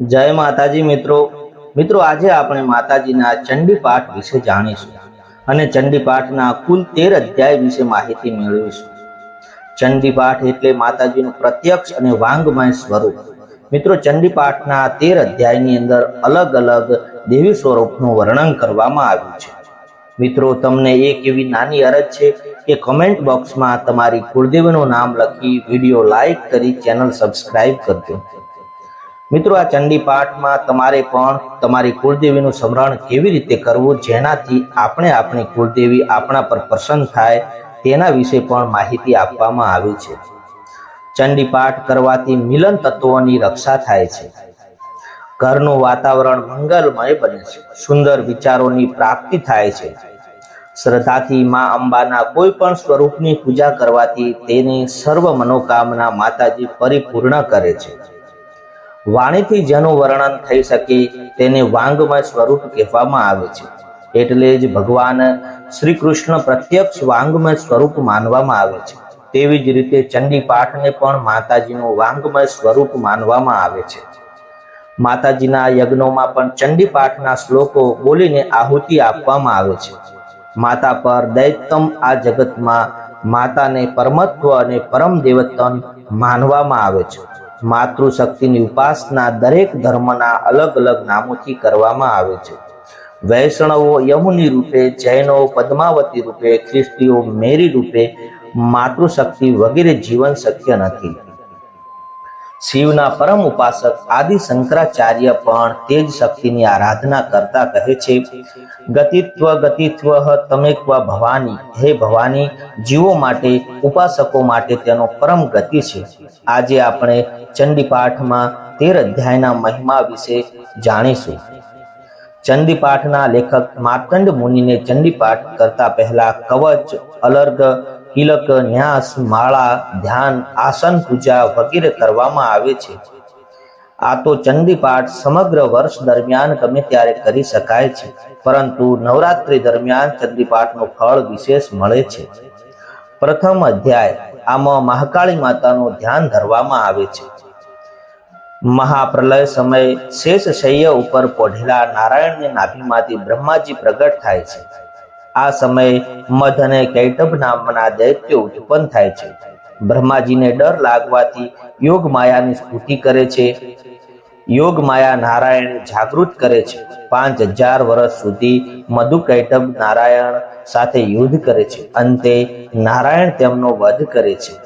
જય માતાજી મિત્રો. મિત્રો, આજે આપણે માતાજીના ચંડી પાઠ વિશે જાણીશું અને ચંડી પાઠના કુલ તેર અધ્યાય વિશે માહિતી મેળવીશું. ચંડી પાઠ એટલે માતાજીનું પ્રત્યક્ષ અને વાંગમય સ્વરૂપ. મિત્રો ચંડી પાઠના તેર અધ્યાયની અંદર અલગ અલગ દેવી સ્વરૂપનું વર્ણન કરવામાં આવ્યું છે. મિત્રો, તમને એક એવી નાની અરજ છે કે કમેન્ટ બોક્સમાં તમારી કુળદેવીનું નામ લખી વીડિયો લાઈક કરી ચેનલ સબસ્ક્રાઈબ કરજો. મિત્રો, આ ચંડી પાઠમાં તમારે પણ તમારી કુળદેવીનું સ્મરણ કેવી રીતે કરવું, જેનાથી આપણે આપણી કુળદેવી આપણા પર પ્રસન્ન થાય, તેના વિશે પણ માહિતી આપવામાં આવી છે. ચંડી પાઠ કરવાથી મિલન તત્વોની રક્ષા થાય છે. ઘરનું વાતાવરણ મંગલમય બને છે. સુંદર વિચારોની પ્રાપ્તિ થાય છે. શ્રદ્ધાથી મા અંબાના કોઈ પણ સ્વરૂપની પૂજા કરવાથી તેની સર્વ મનોકામના માતાજી પરિપૂર્ણ કરે છે. વાણીથી જેનું વર્ણન થઈ શકે તેને વાંગમય સ્વરૂપ કહેવામાં આવે છે. એટલે જ ભગવાન શ્રી કૃષ્ણ પ્રત્યક્ષ વાંગમય સ્વરૂપ માનવામાં આવે છે. તેવી જ રીતે ચંડી પાઠને પણ માતાજીનું વાંગમય સ્વરૂપ માનવામાં આવે છે. માતાજીના યજ્ઞોમાં પણ ચંડી પાઠના શ્લોકો બોલીને આહુતિ આપવામાં આવે છે. માતા પર દૈત્યમ આ જગતમાં માતાને પરમત્વ અને પરમ દેવતન માનવામાં આવે છે. માતૃશક્તિની ઉપાસના દરેક ધર્મના અલગ અલગ નામોથી કરવામાં આવે છે. વૈષ્ણવો યમુની રૂપે, જૈનો પદ્માવતી રૂપે, ખ્રિસ્તીઓ મેરી રૂપે માતૃશક્તિ વગેરે જીવન શક્ય નથી. શિવના પરમ ઉપાસક આદિ શંકરાચાર્ય પણ તેજ શક્તિની આરાધના કરતા કહે છે, ગતિત્વ ગતિત્વ તમે ભવાની? હે ભવાની, જીવો માટે, ઉપાસકો માટે તેનો પરમ ગતિ છે. આજે આપણે ચંડીપાઠમાં તેર અધ્યાયના મહિમા વિશે જાણીશું. ચંડીપાઠના લેખક માર્તંડ મુનિને ચંડીપાઠ કરતા પહેલા કવચ, અલર્ગ કિલક ન્યાસ, માળા, ધ્યાન, આસન પૂજા વગેરે કરવામાં આવે છે. આ તો ચંડીપાઠ સમગ્ર વર્ષ દરમિયાન ગમે ત્યારે કરી શકાય છે, પરંતુ નવરાત્રિ દરમિયાન ચંડીપાઠનું ફળ વિશેષ મળે છે. પ્રથમ અધ્યાય, આમાં મહાકાળી માતાનું ધ્યાન ધરવામાં આવે છે. મહાપ્રલય સમયે શેષ શૈય ઉપર પોઢેલા નારાયણની નાભીમાંથી બ્રહ્માજી પ્રગટ થાય છે. આ સમયે મધ અને કૈટભ નામના દૈત્યો ઉત્પન્ન થાય છે. બ્રહ્માજીને ડર લાગવાથી યોગ માયાની સ્તુતિ કરે છે. યોગ માયા નારાયણ જાગૃત કરે છે. પાંચ હજાર વર્ષ સુધી મધુ કૈટભ નારાયણ સાથે યુદ્ધ કરે છે. અંતે નારાયણ તેમનો વધ કરે છે.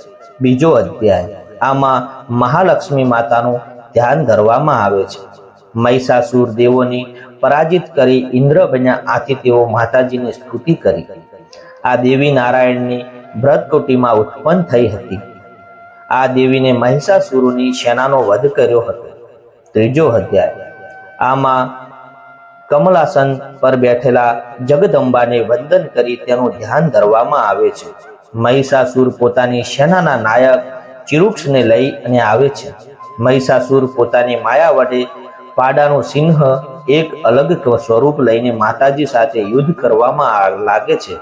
બીજો અધ્યાય. આમાં મહાલક્ષ્મી માતાનું ધ્યાન ધરવામાં આવે છે. મહિષાસુર દેવોની પરાજિત કરી ઇન્દ્ર બન્યા આથી તેઓ માતાજીની સ્તુતિ કરી. આ દેવી નારાયણની વ્રતકોટીમાં ઉત્પન્ન થઈ હતી. આ દેવીને મહિષાસુરોની સેનાનો વધ કર્યો હતો. ત્રીજો અધ્યાય. આમાં કમલાસન પર બેઠેલા જગદંબાને વંદન કરી તેનું ધ્યાન ધરવામાં આવે છે. મહિષાસુર પોતાની સેનાના નાયક ચિરુક્ષને લઈ અને આવે છે. મહિષાસુર પોતાની માયા વડે પાડાનું સિંહ એક અલગ સ્વરૂપ લઈને માતાજી સાથે યુદ્ધ કરવામાં લાગે છે.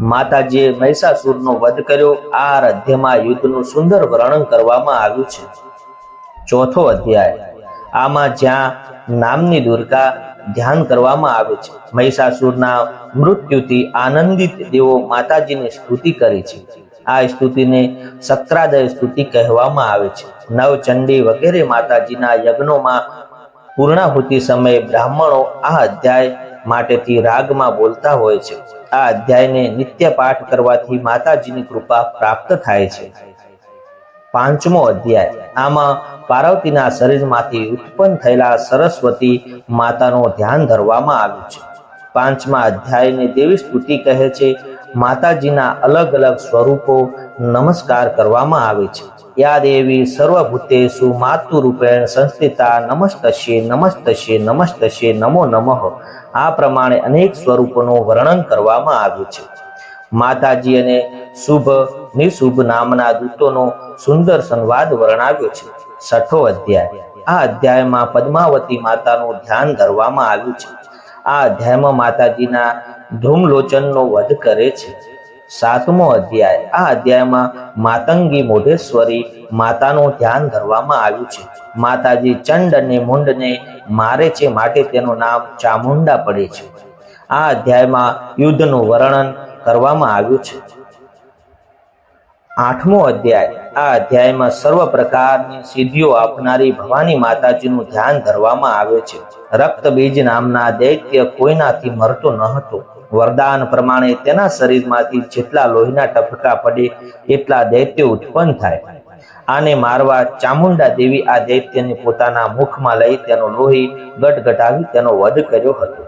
માતાજીએ મહિષાસુરનો વધ કર્યો. આ અધ્યયમાં યુદ્ધનું સુંદર વર્ણન કરવામાં આવ્યું છે. ચોથો અધ્યાય. આમાં જ્યાં નામની દુર્ગા ધ્યાન કરવામાં આવે છે. મહિષાસુરના મૃત્યુથી આનંદિત દેવો માતાજીની સ્તુતિ કરી છે. આ સ્તુતિને સક્રાદય સ્તુતિ કહેવામાં આવે છે. નવચંડી વગેરે માતાજીના યજ્ઞોમાં પૂર્ણાહુતિ સમયે બ્રાહ્મણો આ અધ્યાય માટેથી રાગમાં બોલતા હોય છે. આ અધ્યાયને નિત્ય પાઠ કરવાથી માતાજીની કૃપા પ્રાપ્ત થાય છે. પાંચમો અધ્યાય. આમાં પાર્વતીના શરીરમાંથી ઉત્પન્ન થયેલા સરસ્વતી માતાનો ધ્યાન ધરવામાં આવ્યું છે. પાંચમા અધ્યાયને દેવી સ્તુતિ કહે છે માતાજીના અલગ અલગ સ્વરૂપો નમસ્કાર કરવામાં આવે છે. યા દેવી સર્વભૂતેષુ માતૃરૂપેણ સંસ્થિતા નમસ્તશે નમસ્તશે નમસ્તશે નમો નમઃ. આ પ્રમાણે અનેક સ્વરૂપોનું વર્ણન કરવામાં આવ્યું છે. માતાજી અને શુભ નિશુભ નામના દૂતોનો સુંદર સંવાદ વર્ણવ્યો છે. છઠ્ઠો અધ્યાય. આ અધ્યાયમાં પદ્માવતી માતાનું ધ્યાન ધરવામાં આવ્યું છે. આ અધ્યાયમાં માતાજીના ધ્રુમલોચનનો વધ કરે છે. સાતમો અધ્યાય. આ અધ્યાયમાં માતંગી મોઢેશ્વરી માતાનું ધ્યાન ધરવામાં આવ્યું છે. માતાજી ચંડ અને મુંડને મારે છે માટે તેનું નામ ચામુંડા પડે છે. આ અધ્યાયમાં યુદ્ધનું વર્ણન કરવામાં આવ્યું છે. આઠમો અધ્યાય. આ અધ્યાયમાં સર્વ પ્રકારની સિદ્ધિઓ આપનારી ભવાની માતાજીનું ધ્યાન ધરવામાં આવે છે. રક્તબીજ નામના દૈત્ય કોઈનાથી મરતો ન હતો. વરદાન પ્રમાણે તેના શરીરમાંથી જેટલા લોહીના ટપકા પડે એટલા દૈત્ય ઉત્પન્ન થાય. આને મારવા ચામુંડા દેવી આ દૈત્યને પોતાના મુખમાં લઈ તેનો લોહી ગટગટાવી તેનો વધ કર્યો હતો.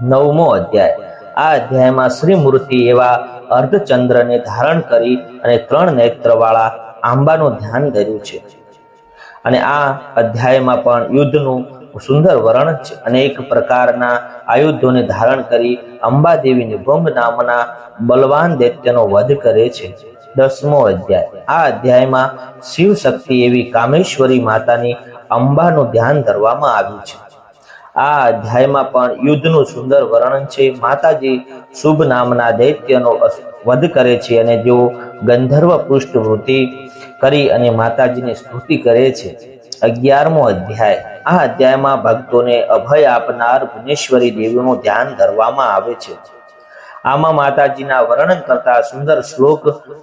નવમો અધ્યાય. આ અધ્યાયમાં શ્રી મૂર્તિ એવા અર્ધચંદ્રને ધારણ કરી અને ત્રણ નેત્રવાળા આંબાનું ધ્યાન ધર્યું છે. અને આ અધ્યાયમાં પણ યુદ્ધનું સુંદર વર્ણ જ અનેક પ્રકારના આયુધોને ધારણ કરી અંબાદેવીની નિભંગ નામના બલવાન દૈત્યનો વધ કરે છે. દસમો અધ્યાય. આ અધ્યાયમાં શિવ શક્તિ એવી કામેશ્વરી માતાની અંબાનું ધ્યાન ધરવામાં આવ્યું છે. આ અધ્યાયમાં પણ યુદ્ધનું સુંદર વર્ણન છે. માતાજી શુભ નામના દૈત્યનો વધ કરે છે અને જેઓ ગંધર્વ પૃષ્ઠ વૃત્તિ કરી અને માતાજીની સ્તુતિ કરે છે. અગિયારમો અધ્યાય. આ અધ્યાયમાં ભક્તોને અભય આપનાર ભુવનેશ્વરી દેવીનું ધ્યાન ધરવામાં આવે છે. આમાં માતાજીના વર્ણન કરતા સુંદર શ્લોક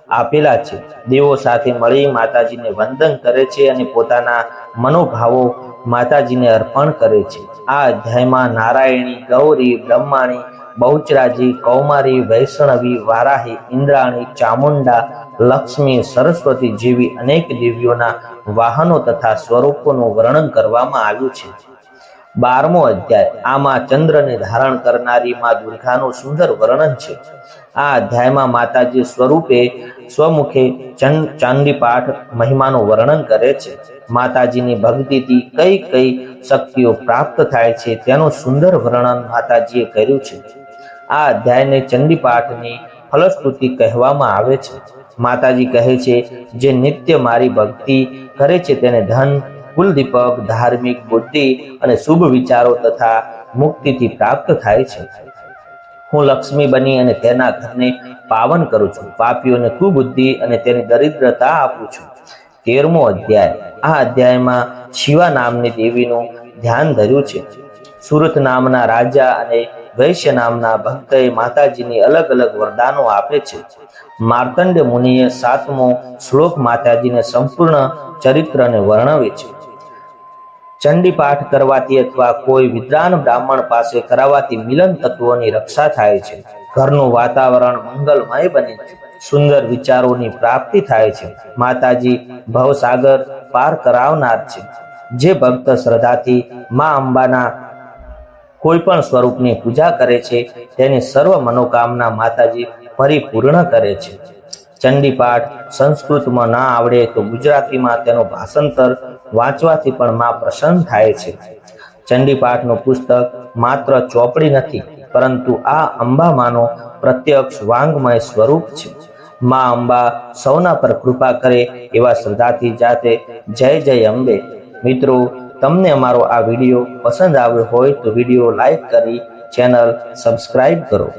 આપેલા છે. દેવો સાથે મળી માતાજીને વંદન કરે છે અને પોતાના મનોભાવો માતાજીને અર્પણ કરે છે. આ અધ્યાયમાં નારાયણી, ગૌરી, બ્રહ્માણી, બહુચરાજી, કૌમારી, વૈષ્ણવી, વારાહી, ઇન્દ્રાણી, ચામુંડા લક્ષ્મી સરસ્વતી જેવી અનેક દેવીઓના વાહનો તથા સ્વરૂપોનું વર્ણન કરવામાં આવ્યું છે. બારમો અધ્યાય. આમાં ચંદ્રને ધારણ કરનારી માં દુર્ગાનું સુંદર વર્ણન છે. આ અધ્યાયમાં માતાજી સ્વરૂપે સ્વમુખે ચંદ ચાંદી પાઠ મહિમાનું વર્ણન કરે છે. માતાજીની ભક્તિથી કઈ કઈ શક્તિઓ પ્રાપ્ત થાય છે તેનું સુંદર વર્ણન માતાજીએ કર્યું છે. આ અધ્યાયને ચંડી પાઠની ફલશ્રુતિ કહેવામાં આવે છે. માતાજી કહે છે, જે નિત્ય મારી ભક્તિ કરે છે તેને ધન, કુલદીપક, ધાર્મિક બુદ્ધિ અને શુભ વિચારો તથા મુક્તિથી પ્રાપ્ત થાય છે. હું લક્ષ્મી બની અને તેના ઘરને પાવન કરું છું. પાપીઓને કુબુદ્ધિ અને તેની દરિદ્રતા આપું છું. તેરમો અધ્યાય. આ અધ્યાયમાં શિવા નામની દેવીનું ધ્યાન ધર્યું છે. સુરત નામના રાજા અને વૈશ્ય નામના ભક્તએ માતાજીની અલગ અલગ વરદાનો આપે છે. માર્તંડ મુનિએ સાતમો શ્લોક માતાજીને સંપૂર્ણ ચરિત્રને વર્ણવે છે. ચંડી પાઠ કરવાથી અથવા કોઈ વિદ્વાન બ્રાહ્મણ પાસે કરાવવાથી મિલન તત્વોની રક્ષા થાય છે. ઘરનું વાતાવરણ મંગલમય બને છે. સુંદર વિચારોની પ્રાપ્તિ થાય છે. માતાજી ભવસાગર પાર કરાવનાર છે. જે ભક્ત શ્રદ્ધાથી મા અંબાના કોઈ પણ સ્વરૂપની પૂજા કરે છે, તેની સર્વ મનોકામના માતાજી પરિપૂર્ણ કરે છે. ચંડી પાઠ સંસ્કૃતમાં ના આવડે તો ગુજરાતીમાં તેનું ભાષાંતર વાંચવાથી પણ માં પ્રસન્ન થાય છે. ચંડી પાઠનું પુસ્તક માત્ર ચોપડી નથી, પરંતુ આ અંબામાનો પ્રત્યક્ષ વાંગમય સ્વરૂપ છે. મા અંબા સૌના પર કૃપા કરે એવા શ્રદ્ધાથી જાતે જય જય અંબે. મિત્રો તમને અમારો આ વીડિયો પસંદ આવ્યો હોય તો વીડિયો લાઈક કરી, ચેનલ સબસ્ક્રાઇબ કરો.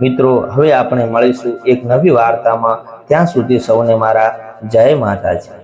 મિત્રો, હવે આપણે મળીશું એક નવી વાર્તામાં. ત્યાં સુધી સૌને મારા જય માતાજી.